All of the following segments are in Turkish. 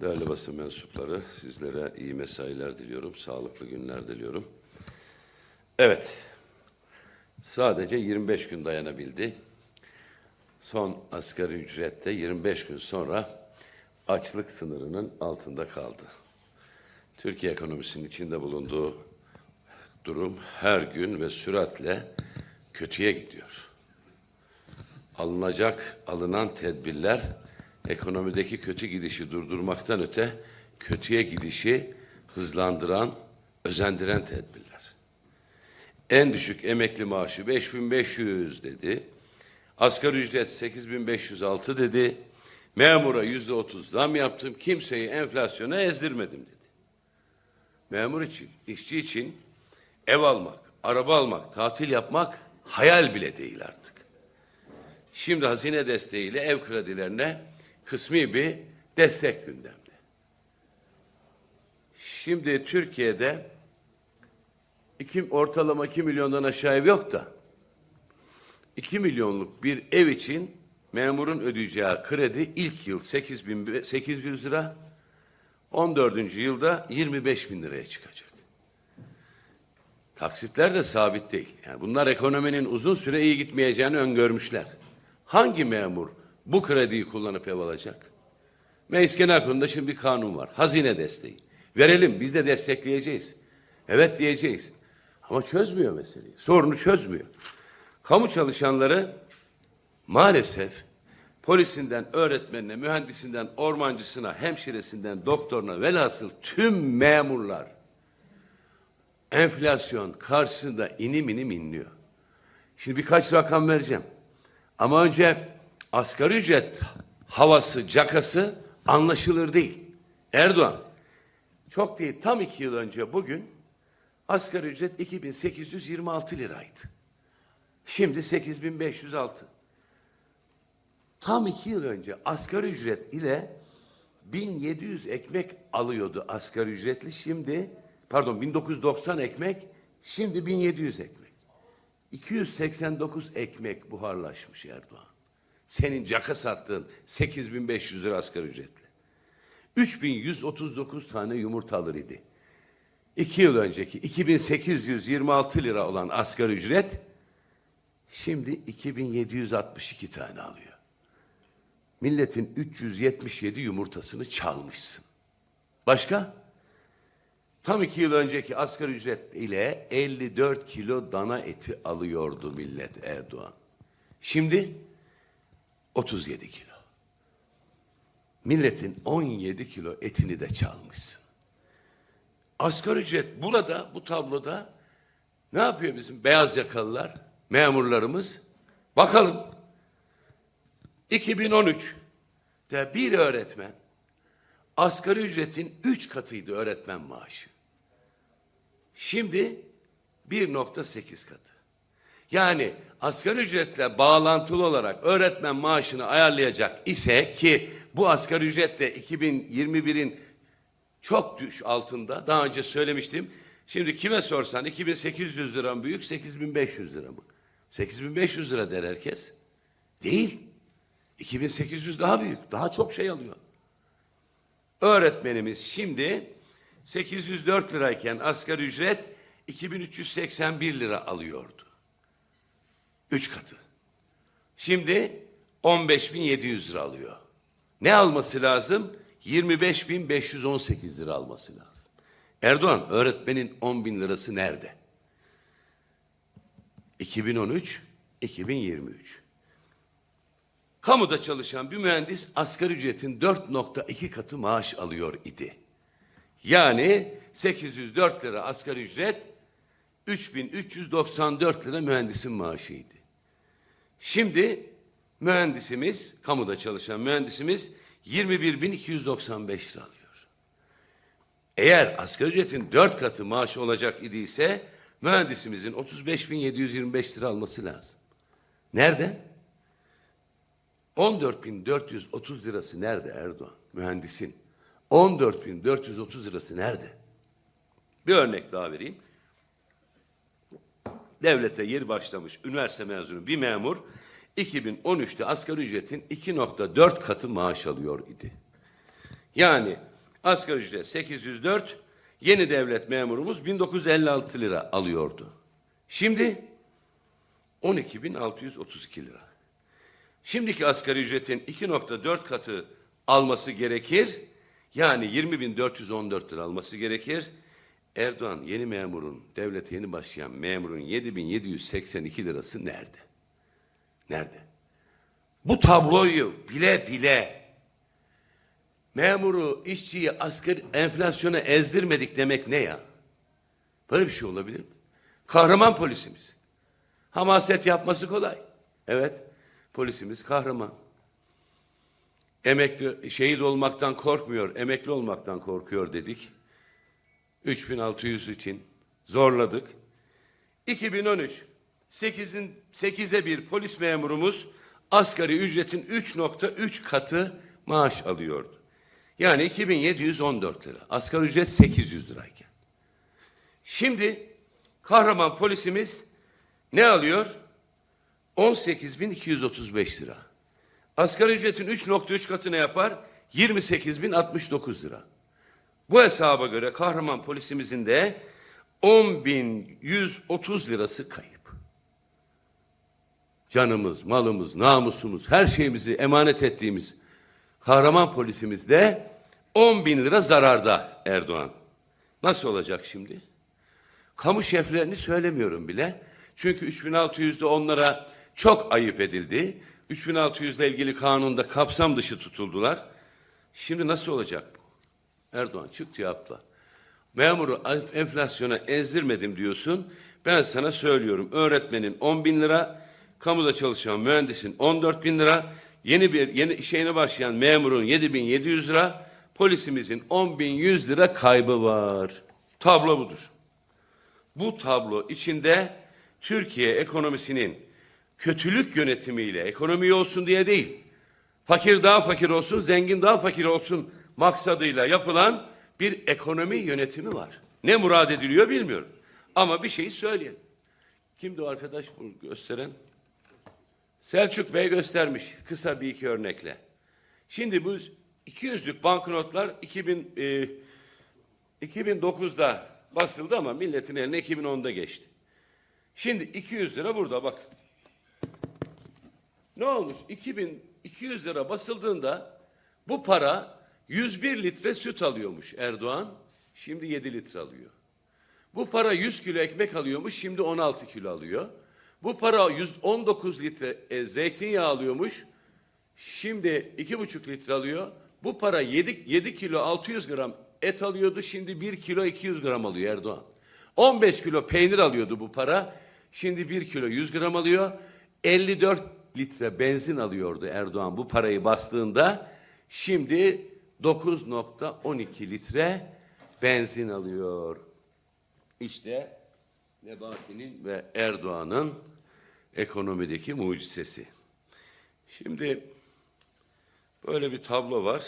Değerli basın mensupları, sizlere iyi mesailer diliyorum, sağlıklı günler diliyorum. Evet, sadece 25 gün dayanabildi. Son asgari ücrette 25 gün sonra açlık sınırının altında kaldı. Türkiye ekonomisinin içinde bulunduğu durum her gün ve süratle kötüye gidiyor. Alınacak, alınan tedbirler ekonomideki kötü gidişi durdurmaktan öte kötüye gidişi hızlandıran, özendiren tedbirler. En düşük emekli maaşı 5500 dedi. Asgari ücret 8506 dedi. Memura yüzde otuz zam yaptım. Kimseyi enflasyona ezdirmedim dedi. Memur için, işçi için ev almak, araba almak, tatil yapmak hayal bile değil artık. Şimdi hazine desteğiyle ev kredilerine kısmi bir destek gündemde. Şimdi Türkiye'de iki, ortalama 2 milyondan aşağı yok da 2 milyonluk bir ev için memurun ödeyeceği kredi ilk yıl 8800 lira, 14. yılda 25 bin liraya çıkacak. Taksitler de sabit değil. Yani bunlar ekonominin uzun süre iyi gitmeyeceğini öngörmüşler. Hangi memur bu krediyi kullanıp ev alacak? Meclis Genel Kurulu'nda şimdi bir kanun var. Hazine desteği. Verelim biz de destekleyeceğiz. Evet diyeceğiz. Ama çözmüyor meseleyi. Sorunu çözmüyor. Kamu çalışanları maalesef polisinden öğretmenine, mühendisinden ormancısına, hemşiresinden doktoruna velhasıl tüm memurlar enflasyon karşısında inim inim inliyor. Şimdi birkaç rakam vereceğim. Ama önce asgari ücret havası, cakası anlaşılır değil. Erdoğan çok değil tam iki yıl önce bugün asgari ücret 2826 liraydı. Şimdi 8506. Tam iki yıl önce asgari ücret ile 1700 ekmek alıyordu asgari ücretli. Şimdi pardon 1990 ekmek şimdi 1700 ekmek. 289 ekmek buharlaşmış Erdoğan. Senin caka sattığın 8500 lira asgari ücretle. 3139 tane yumurta alır idi. İki yıl önceki 2826 lira olan asgari ücret şimdi 2762 tane alıyor. Milletin 377 yumurtasını çalmışsın. Başka? Tam iki yıl önceki asgari ücret ile 54 kilo dana eti alıyordu millet Erdoğan. Şimdi 37 kilo. Milletin 17 kilo etini de çalmışsın. Asgari ücret burada, bu tabloda ne yapıyor bizim beyaz yakalılar, memurlarımız? Bakalım. 2013'te bir öğretmen asgari ücretin üç katıydı öğretmen maaşı. Şimdi 1.8 katı. Yani asgari ücretle bağlantılı olarak öğretmen maaşını ayarlayacak ise ki bu asgari ücretle 2021'in çok düş altında. Daha önce söylemiştim. Şimdi kime sorsan 2800 lira mı büyük 8500 lira mı? 8500 lira der herkes. Değil. 2800 daha büyük. Daha çok şey alıyor. Öğretmenimiz şimdi 804 lirayken asgari ücret 2381 lira alıyordu. Üç katı. Şimdi 15.700 lira alıyor. Ne alması lazım? 25.518 lira alması lazım. Erdoğan öğretmenin 10 bin lirası nerede? 2013, 2023. Kamuda çalışan bir mühendis asgari ücretin 4.2 katı maaş alıyor idi. Yani 804 lira asgari ücret 3394 lira mühendisin maaşıydı. Şimdi mühendisimiz, kamuda çalışan mühendisimiz 21.295 lira alıyor. Eğer asgari ücretin 4 katı maaş olacak idiyse mühendisimizin 35.725 lira alması lazım. Nerede? 14.430 lirası nerede Erdoğan? Mühendisin. 14.430 lirası nerede? Bir örnek daha vereyim. Devlete yeni başlamış üniversite mezunu bir memur 2013'te asgari ücretin 2.4 katı maaş alıyor idi. Yani asgari ücret 804, yeni devlet memurumuz 1956 lira alıyordu. Şimdi 12.632 lira. Şimdiki asgari ücretin 2.4 katı alması gerekir. Yani 20.414 lira alması gerekir. Erdoğan yeni memurun, devlete yeni başlayan memurun 7.782 lirası nerede? Nerede? Bu tabloyu bile bile memuru, işçiyi asgari enflasyona ezdirmedik demek ne ya? Böyle bir şey olabilir mi? Kahraman polisimiz. Hamaset yapması kolay. Evet, polisimiz kahraman. Emekli, şehit olmaktan korkmuyor, emekli olmaktan korkuyor dedik. 3600 için zorladık. 2013 8'in 8'e bir polis memurumuz asgari ücretin 3.3 katı maaş alıyordu. Yani 2714 lira. Asgari ücret 800 lirayken. Şimdi kahraman polisimiz ne alıyor? 18.235 lira. Asgari ücretin 3.3 katı ne yapar? 28.069 lira. Bu hesaba göre kahraman polisimizin de 10.130 lirası kayıp. Canımız, malımız, namusumuz, her şeyimizi emanet ettiğimiz kahraman polisimiz de 10 bin lira zararda Erdoğan. Nasıl olacak şimdi? Kamu şeflerini söylemiyorum bile. Çünkü 3600'de onlara çok ayıp edildi. 3600 ile ilgili kanunda kapsam dışı tutuldular. Şimdi nasıl olacak? Erdoğan çık cevapla. Memuru enflasyona ezdirmedim diyorsun. Ben sana söylüyorum. Öğretmenin 10 bin lira, kamuda çalışan mühendisin 14 bin lira, yeni bir yeni işine başlayan memurun 7700 lira, polisimizin 10100 lira kaybı var. Tablo budur. Bu tablo içinde Türkiye ekonomisinin kötülük yönetimiyle ekonomi olsun diye değil, fakir daha fakir olsun, zengin daha fakir olsun maksadıyla yapılan bir ekonomi yönetimi var. Ne murad ediliyor bilmiyorum. Ama bir şeyi söyleyin. Kimdi o arkadaş bu gösteren? Selçuk Bey göstermiş kısa bir iki örnekle. Şimdi bu 200'lük banknotlar 2000, e, 2009'da basıldı ama milletin eline 2010'da geçti. Şimdi 200 lira burada bak. Ne olmuş? 2200 lira basıldığında bu para 101 litre süt alıyormuş Erdoğan. Şimdi 7 litre alıyor. Bu para 100 kilo ekmek alıyormuş. Şimdi 16 kilo alıyor. Bu para 119 litre e, zeytinyağı alıyormuş. Şimdi 2,5 litre alıyor. Bu para 7, 7 kilo 600 gram et alıyordu. Şimdi 1 kilo 200 gram alıyor Erdoğan. 15 kilo peynir alıyordu bu para. Şimdi 1 kilo 100 gram alıyor. 54 litre benzin alıyordu Erdoğan bu parayı bastığında. Şimdi 9.12 litre benzin alıyor. İşte Nebati'nin ve Erdoğan'ın ekonomideki mucizesi. Şimdi böyle bir tablo var.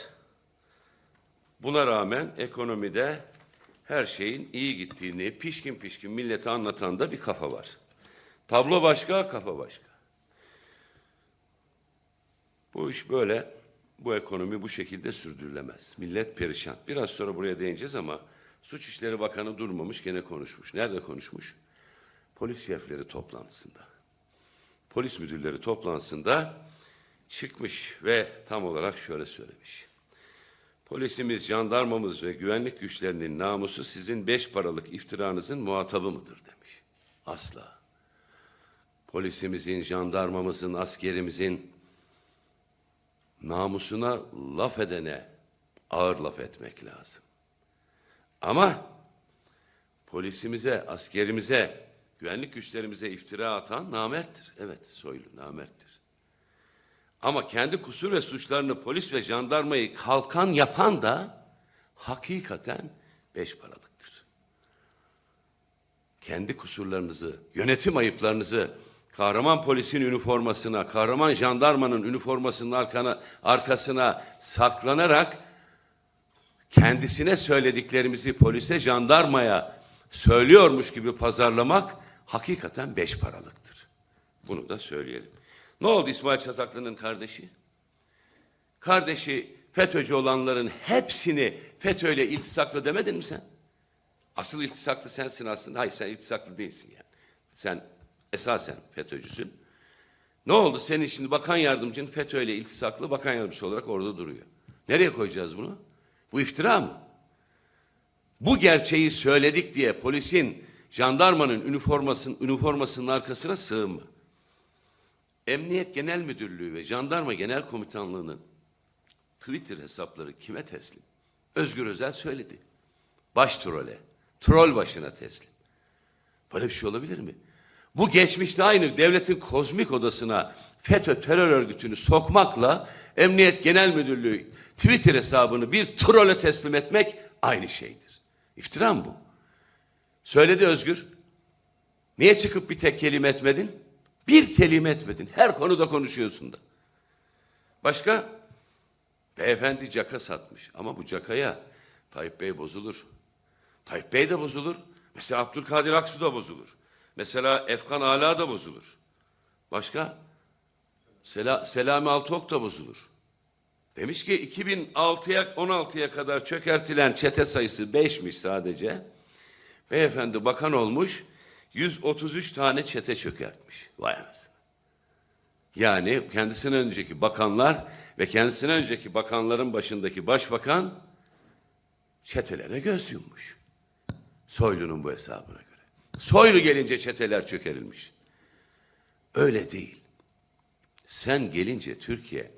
Buna rağmen ekonomide her şeyin iyi gittiğini pişkin pişkin millete anlatan da bir kafa var. Tablo başka, kafa başka. Bu iş böyle, bu ekonomi bu şekilde sürdürülemez. Millet perişan. Biraz sonra buraya değineceğiz ama Suç İşleri Bakanı durmamış gene konuşmuş. Nerede konuşmuş? Polis şefleri toplantısında. Polis müdürleri toplantısında çıkmış ve tam olarak şöyle söylemiş. Polisimiz, jandarmamız ve güvenlik güçlerinin namusu sizin beş paralık iftiranızın muhatabı mıdır demiş. Asla. Polisimizin, jandarmamızın, askerimizin namusuna laf edene ağır laf etmek lazım. Ama polisimize, askerimize, güvenlik güçlerimize iftira atan namerttir. Evet, soylu namerttir. Ama kendi kusur ve suçlarını polis ve jandarmayı kalkan yapan da hakikaten beş paralıktır. Kendi kusurlarınızı, yönetim ayıplarınızı kahraman polisin üniformasına, kahraman jandarmanın üniformasının arkana, arkasına saklanarak kendisine söylediklerimizi polise, jandarmaya söylüyormuş gibi pazarlamak hakikaten beş paralıktır. Bunu da söyleyelim. Ne oldu İsmail Çataklı'nın kardeşi? Kardeşi FETÖ'cü olanların hepsini FETÖ'yle iltisaklı demedin mi sen? Asıl iltisaklı sensin aslında. Hayır sen iltisaklı değilsin yani. Sen esasen FETÖ'cüsün. Ne oldu? Senin şimdi bakan yardımcın FETÖ'yle iltisaklı bakan yardımcısı olarak orada duruyor. Nereye koyacağız bunu? Bu iftira mı? Bu gerçeği söyledik diye polisin, jandarmanın üniformasının, üniformasının arkasına sığınma. Emniyet Genel Müdürlüğü ve Jandarma Genel Komutanlığı'nın Twitter hesapları kime teslim? Özgür Özel söyledi. Baş trole, troll başına teslim. Böyle bir şey olabilir mi? Bu geçmişte aynı devletin kozmik odasına FETÖ terör örgütünü sokmakla Emniyet Genel Müdürlüğü Twitter hesabını bir trole teslim etmek aynı şeydir. İftira mı bu? Söyledi Özgür. Niye çıkıp bir tek kelime etmedin? Bir kelime etmedin. Her konuda konuşuyorsun da. Başka? Beyefendi caka satmış. Ama bu cakaya Tayyip Bey bozulur. Tayyip Bey de bozulur. Mesela Abdülkadir Aksu da bozulur. Mesela Efkan Ala da bozulur. Başka? Sela, Selami Altok da bozulur. Demiş ki 2006'ya 16'ya kadar çökertilen çete sayısı 5'miş sadece. Beyefendi bakan olmuş 133 tane çete çökertmiş. Vay anasını. Yani kendisinden önceki bakanlar ve kendisinden önceki bakanların başındaki başbakan çetelere göz yummuş. Soylu'nun bu hesabına. Soylu gelince çeteler çökerilmiş. Öyle değil. Sen gelince Türkiye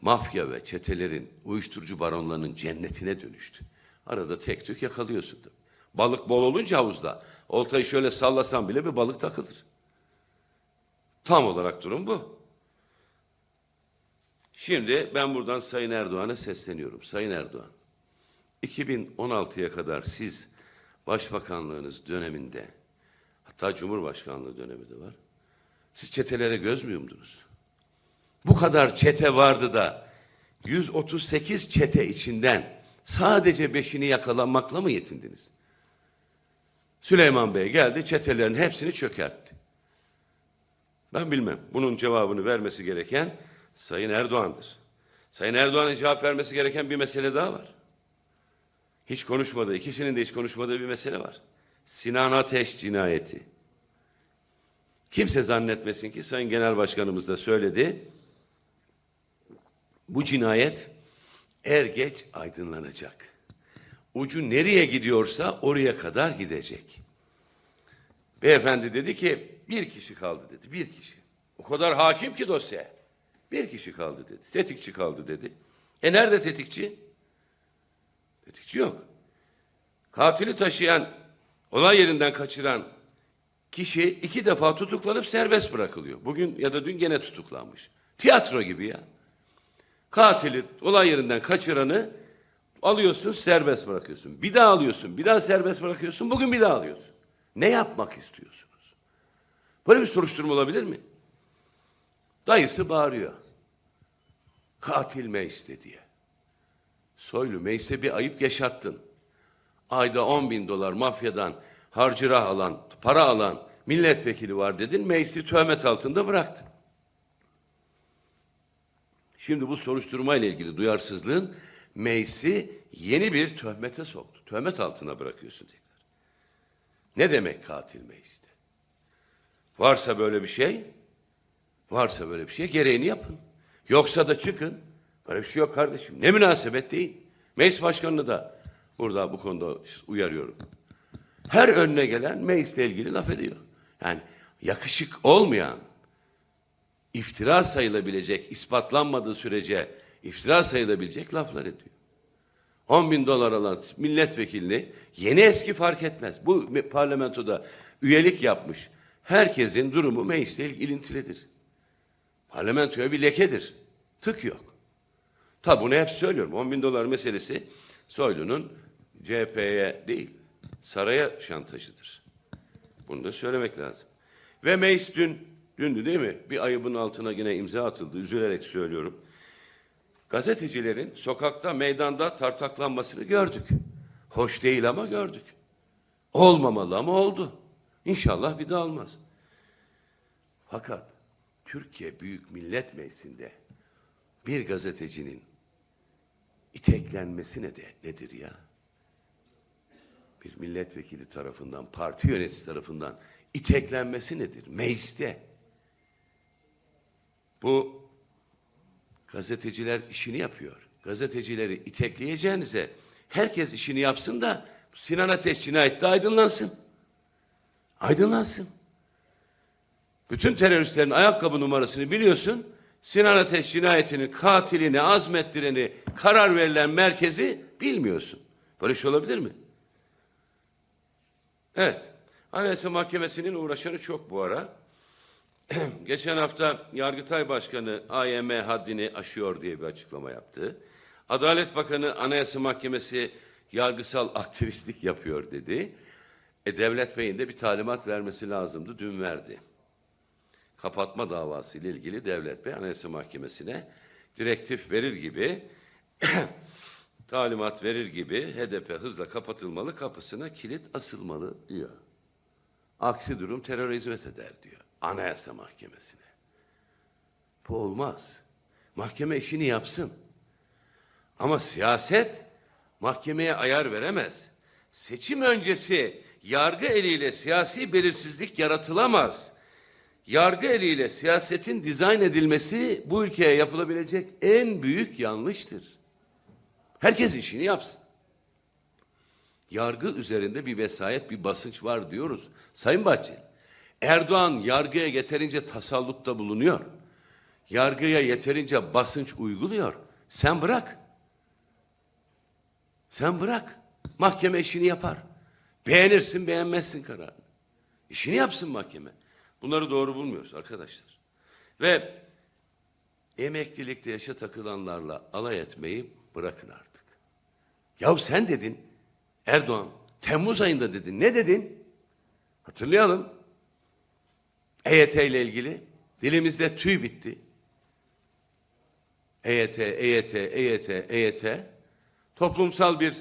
mafya ve çetelerin, uyuşturucu baronlarının cennetine dönüştü. Arada tek tük yakalıyorsun. da. Balık bol olunca havuzda oltayı şöyle sallasan bile bir balık takılır. Tam olarak durum bu. Şimdi ben buradan Sayın Erdoğan'a sesleniyorum. Sayın Erdoğan, 2016'ya kadar siz başbakanlığınız döneminde, hatta Cumhurbaşkanlığı dönemi de var, siz çetelere göz mü yumdunuz? Bu kadar çete vardı da 138 çete içinden sadece beşini yakalanmakla mı yetindiniz? Süleyman Bey geldi çetelerin hepsini çökertti. Ben bilmem. Bunun cevabını vermesi gereken Sayın Erdoğan'dır. Sayın Erdoğan'ın cevap vermesi gereken bir mesele daha var. Hiç konuşmadığı, ikisinin de hiç konuşmadığı bir mesele var. Sinan Ateş cinayeti. Kimse zannetmesin ki Sayın Genel Başkanımız da söyledi. Bu cinayet er geç aydınlanacak. Ucu nereye gidiyorsa oraya kadar gidecek. Beyefendi dedi ki bir kişi kaldı dedi. Bir kişi. O kadar hakim ki dosya. Bir kişi kaldı dedi. Tetikçi kaldı dedi. E nerede tetikçi? Tetikçi yok. Katili taşıyan, olay yerinden kaçıran kişi iki defa tutuklanıp serbest bırakılıyor. Bugün ya da dün gene tutuklanmış. Tiyatro gibi ya. Katili olay yerinden kaçıranı alıyorsun serbest bırakıyorsun. Bir daha alıyorsun, bir daha serbest bırakıyorsun. Bugün bir daha alıyorsun. Ne yapmak istiyorsunuz? Böyle bir soruşturma olabilir mi? Dayısı bağırıyor. Katil Meis'te diye. Soylu Meis'e bir ayıp yaşattın. Ayda 10 bin dolar mafyadan harcırah alan, para alan milletvekili var dedin. Meis'i töhmet altında bıraktın. Şimdi bu soruşturma ile ilgili duyarsızlığın Meis'i yeni bir töhmete soktu. Töhmet altına bırakıyorsun tekrar. Ne demek katil Meis'te? Varsa böyle bir şey, varsa böyle bir şey gereğini yapın. Yoksa da çıkın. Böyle bir şey yok kardeşim. Ne münasebet değil. Meclis başkanını da burada bu konuda uyarıyorum. Her önüne gelen meclisle ilgili laf ediyor. Yani yakışık olmayan, iftira sayılabilecek, ispatlanmadığı sürece iftira sayılabilecek laflar ediyor. 10 bin dolar alan milletvekilini yeni eski fark etmez. Bu parlamentoda üyelik yapmış. Herkesin durumu meclisle ilintilidir. Parlamentoya bir lekedir. Tık yok. Tabi bunu hep söylüyorum. 10 bin dolar meselesi Soylu'nun CHP'ye değil, saraya şantajıdır. Bunu da söylemek lazım. Ve meclis dün, dündü değil mi? Bir ayıbın altına yine imza atıldı. Üzülerek söylüyorum. Gazetecilerin sokakta, meydanda tartaklanmasını gördük. Hoş değil ama gördük. Olmamalı ama oldu. İnşallah bir daha olmaz. Fakat Türkiye Büyük Millet Meclisi'nde bir gazetecinin iteklenmesi ne de, nedir ya? Bir milletvekili tarafından, parti yöneticisi tarafından iteklenmesi nedir? Mecliste. Bu gazeteciler işini yapıyor. Gazetecileri itekleyeceğinize herkes işini yapsın da Sinan Ateş cinayette aydınlansın. Aydınlansın. Bütün teröristlerin ayakkabı numarasını biliyorsun. Sinan Ateş cinayetinin katilini, azmettireni, karar verilen merkezi bilmiyorsun. Böyle şey olabilir mi? Evet. Anayasa Mahkemesi'nin uğraşanı çok bu ara. Geçen hafta Yargıtay Başkanı AYM haddini aşıyor diye bir açıklama yaptı. Adalet Bakanı Anayasa Mahkemesi yargısal aktivistlik yapıyor dedi. E, Devlet Bey'in de bir talimat vermesi lazımdı. Dün verdi. Kapatma davası ile ilgili Devlet Bey Anayasa Mahkemesi'ne direktif verir gibi talimat verir gibi HDP hızla kapatılmalı, kapısına kilit asılmalı diyor. Aksi durum teröre hizmet eder diyor. Anayasa Mahkemesi'ne. Bu olmaz. Mahkeme işini yapsın. Ama siyaset mahkemeye ayar veremez. Seçim öncesi yargı eliyle siyasi belirsizlik yaratılamaz. Yargı eliyle siyasetin dizayn edilmesi bu ülkeye yapılabilecek en büyük yanlıştır. Herkes işini yapsın. Yargı üzerinde bir vesayet, bir basınç var diyoruz. Sayın Bahçeli, Erdoğan yargıya yeterince tasallutta bulunuyor. Yargıya yeterince basınç uyguluyor. Sen bırak. Sen bırak. Mahkeme işini yapar. Beğenirsin, beğenmezsin kararını. İşini yapsın mahkeme. Bunları doğru bulmuyoruz arkadaşlar. Ve emeklilikte yaşa takılanlarla alay etmeyi bırakın artık. Yahu sen dedin, Erdoğan, Temmuz ayında dedin. Ne dedin? Hatırlayalım. EYT ile ilgili dilimizde tüy bitti. EYT, EYT, EYT, EYT toplumsal bir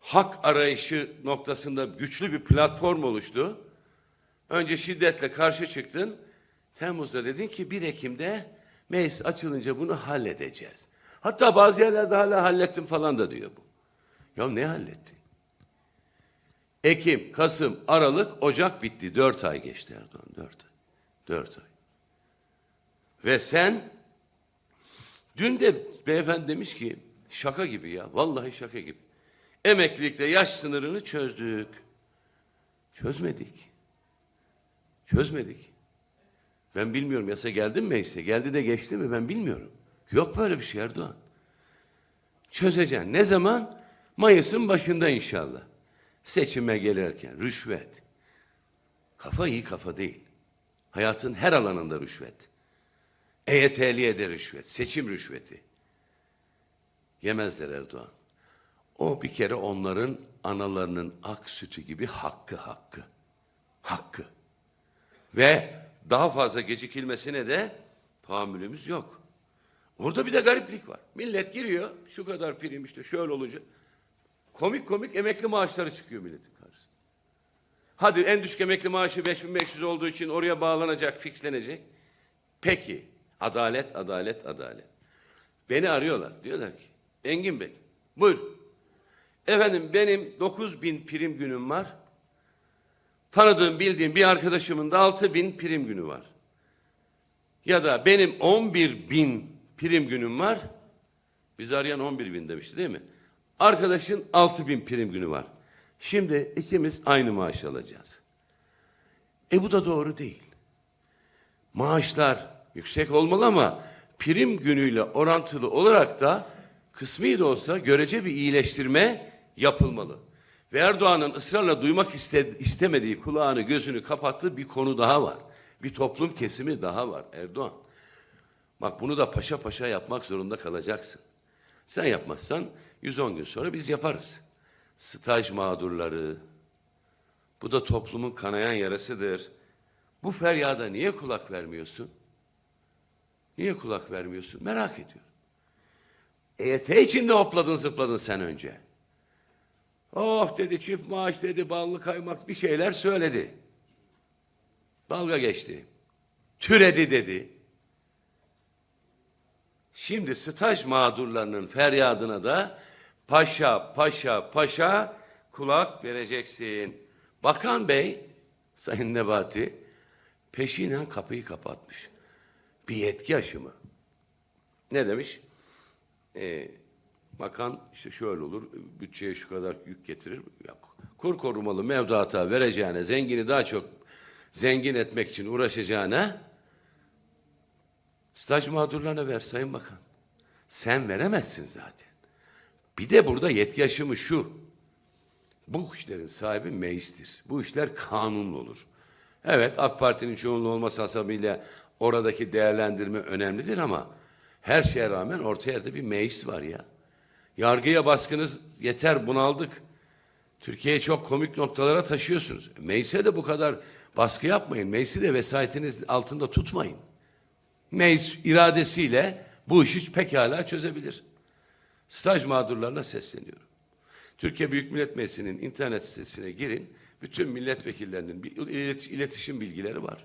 hak arayışı noktasında güçlü bir platform oluştu. Önce şiddetle karşı çıktın. Temmuz'da dedin ki 1 Ekim'de meclis açılınca bunu halledeceğiz. Hatta bazı yerlerde hala hallettim falan da diyor bu. Ya ne hallettin? Ekim, Kasım, Aralık, Ocak bitti. Dört ay geçti Erdoğan. Dört ay. Dört ay. Ve sen dün de beyefendi demiş ki şaka gibi ya. Vallahi şaka gibi. Emeklilikte yaş sınırını çözdük. Çözmedik. Çözmedik. Ben bilmiyorum yasa geldi mi meclise? Geldi de geçti mi ben bilmiyorum. Yok böyle bir şey Erdoğan. Çözeceksin. Ne zaman? Mayıs'ın başında inşallah. Seçime gelirken rüşvet. Kafa iyi kafa değil. Hayatın her alanında rüşvet. EYT'liye de rüşvet. Seçim rüşveti. Yemezler Erdoğan. O bir kere onların analarının ak sütü gibi hakkı hakkı. Hakkı. Ve daha fazla gecikilmesine de tahammülümüz yok. Orada bir de gariplik var. Millet giriyor, şu kadar prim işte şöyle olunca. Komik komik emekli maaşları çıkıyor milletin karşısına. Hadi en düşük emekli maaşı 5500 olduğu için oraya bağlanacak, fixlenecek. Peki, adalet, adalet, adalet. Beni arıyorlar. Diyorlar ki, Engin Bey, buyur. Efendim benim 9000 prim günüm var. Tanıdığım, bildiğim bir arkadaşımın da 6000 prim günü var. Ya da benim 11 bin prim günüm var. Biz arayan 11 bin demişti değil mi? Arkadaşın 6 bin prim günü var. Şimdi ikimiz aynı maaş alacağız. E bu da doğru değil. Maaşlar yüksek olmalı ama prim günüyle orantılı olarak da kısmi de olsa görece bir iyileştirme yapılmalı. Ve Erdoğan'ın ısrarla duymak iste- istemediği kulağını gözünü kapattığı bir konu daha var. Bir toplum kesimi daha var Erdoğan. Bak bunu da paşa paşa yapmak zorunda kalacaksın. Sen yapmazsan 110 gün sonra biz yaparız. Staj mağdurları, bu da toplumun kanayan yarasıdır. Bu feryada niye kulak vermiyorsun? Niye kulak vermiyorsun? Merak ediyorum. EYT içinde hopladın zıpladın sen önce. Oh dedi çift maaş dedi ballı kaymak bir şeyler söyledi. Dalga geçti. Türedi dedi. Şimdi staj mağdurlarının feryadına da paşa paşa paşa kulak vereceksin. Bakan Bey, Sayın Nebati, peşinen kapıyı kapatmış. Bir yetki aşımı. Ne demiş? Ee, bakan işte şöyle olur, bütçeye şu kadar yük getirir. Yok. Kur korumalı mevduata vereceğine, zengini daha çok zengin etmek için uğraşacağına staj mağdurlarına ver Sayın Bakan. Sen veremezsin zaten. Bir de burada yetki şu. Bu işlerin sahibi meclistir. Bu işler kanunlu olur. Evet AK Parti'nin çoğunluğu olması hasabıyla oradaki değerlendirme önemlidir ama her şeye rağmen orta yerde bir meclis var ya. Yargıya baskınız yeter bunaldık. Türkiye'yi çok komik noktalara taşıyorsunuz. Meclise de bu kadar baskı yapmayın. Meclisi de vesayetiniz altında tutmayın. Meclis iradesiyle bu işi pekala çözebilir. Staj mağdurlarına sesleniyorum. Türkiye Büyük Millet Meclisi'nin internet sitesine girin. Bütün milletvekillerinin iletişim bilgileri var.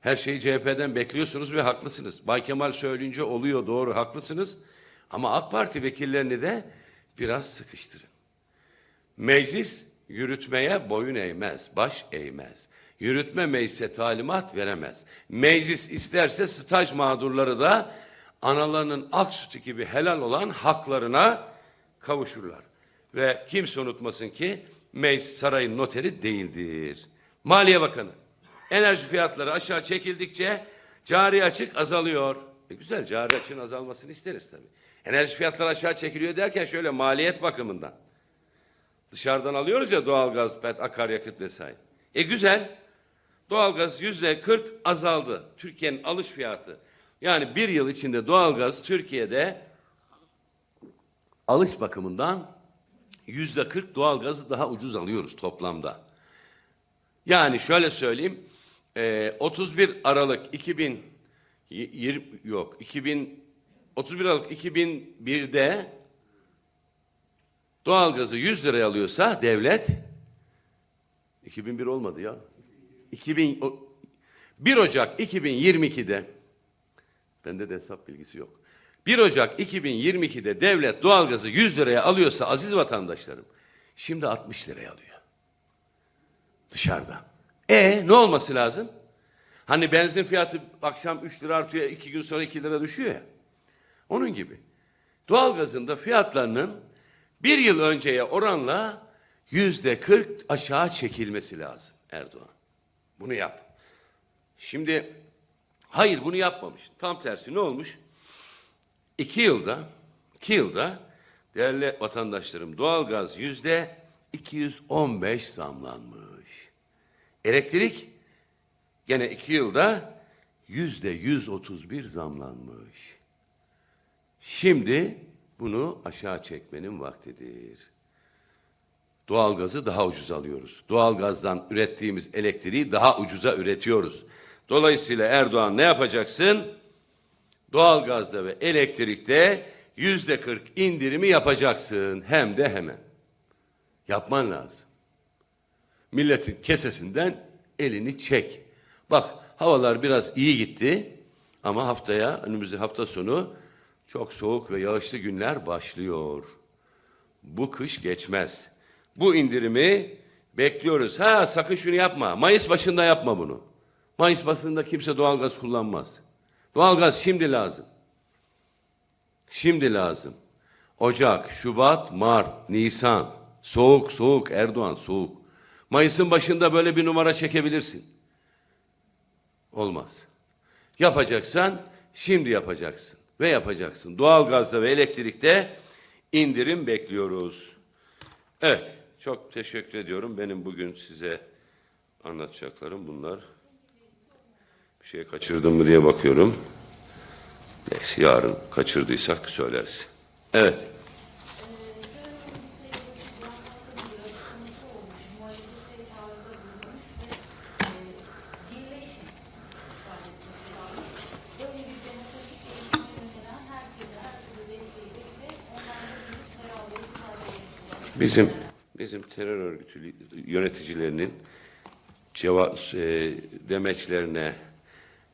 Her şeyi CHP'den bekliyorsunuz ve haklısınız. Bay Kemal söyleyince oluyor doğru haklısınız. Ama AK Parti vekillerini de biraz sıkıştırın. Meclis yürütmeye boyun eğmez, baş eğmez. Yürütme meclise talimat veremez. Meclis isterse staj mağdurları da analarının ak sütü gibi helal olan haklarına kavuşurlar. Ve kimse unutmasın ki meclis sarayın noteri değildir. Maliye Bakanı, enerji fiyatları aşağı çekildikçe cari açık azalıyor. E güzel cari açığın azalmasını isteriz tabii. Enerji fiyatları aşağı çekiliyor derken şöyle maliyet bakımından. Dışarıdan alıyoruz ya doğalgaz, pet, akaryakıt vesaire. E güzel. Doğalgaz yüzde 40 azaldı. Türkiye'nin alış fiyatı. Yani bir yıl içinde doğalgaz Türkiye'de alış bakımından yüzde 40 doğalgazı daha ucuz alıyoruz toplamda. Yani şöyle söyleyeyim. e, 31 Aralık 2020 yok 2000 31 Aralık 2001'de doğalgazı 100 liraya alıyorsa devlet 2001 olmadı ya. 2000 o- 1 Ocak 2022'de bende de hesap bilgisi yok. 1 Ocak 2022'de devlet doğalgazı 100 liraya alıyorsa aziz vatandaşlarım şimdi 60 liraya alıyor. Dışarıda. E ne olması lazım? Hani benzin fiyatı akşam 3 lira artıyor, 2 gün sonra 2 lira düşüyor ya. Onun gibi. Doğalgazın da fiyatlarının bir yıl önceye oranla yüzde 40 aşağı çekilmesi lazım Erdoğan. Bunu yap. Şimdi hayır bunu yapmamış. Tam tersi ne olmuş? İki yılda, iki yılda değerli vatandaşlarım doğalgaz yüzde 215 zamlanmış. Elektrik gene iki yılda yüzde 131 zamlanmış. Şimdi bunu aşağı çekmenin vaktidir. Doğalgazı daha ucuz alıyoruz. Doğalgazdan ürettiğimiz elektriği daha ucuza üretiyoruz. Dolayısıyla Erdoğan ne yapacaksın? Doğalgazda ve elektrikte yüzde 40 indirimi yapacaksın. Hem de hemen. Yapman lazım. Milletin kesesinden elini çek. Bak havalar biraz iyi gitti ama haftaya önümüzde hafta sonu çok soğuk ve yağışlı günler başlıyor. Bu kış geçmez. Bu indirimi bekliyoruz. Ha sakın şunu yapma. Mayıs başında yapma bunu. Mayıs başında kimse doğalgaz kullanmaz. Doğalgaz şimdi lazım. Şimdi lazım. Ocak, Şubat, Mart, Nisan. Soğuk, soğuk. Erdoğan soğuk. Mayıs'ın başında böyle bir numara çekebilirsin. Olmaz. Yapacaksan şimdi yapacaksın ve yapacaksın. Doğalgazda ve elektrikte indirim bekliyoruz. Evet, çok teşekkür ediyorum. Benim bugün size anlatacaklarım bunlar. Bir şey kaçırdım mı diye bakıyorum. Neyse yarın kaçırdıysak söyleriz. Evet. Bizim bizim terör örgütü yöneticilerinin cevap e, demeçlerine,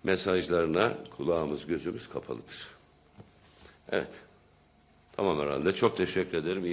mesajlarına kulağımız gözümüz kapalıdır. Evet. Tamam herhalde. Çok teşekkür ederim.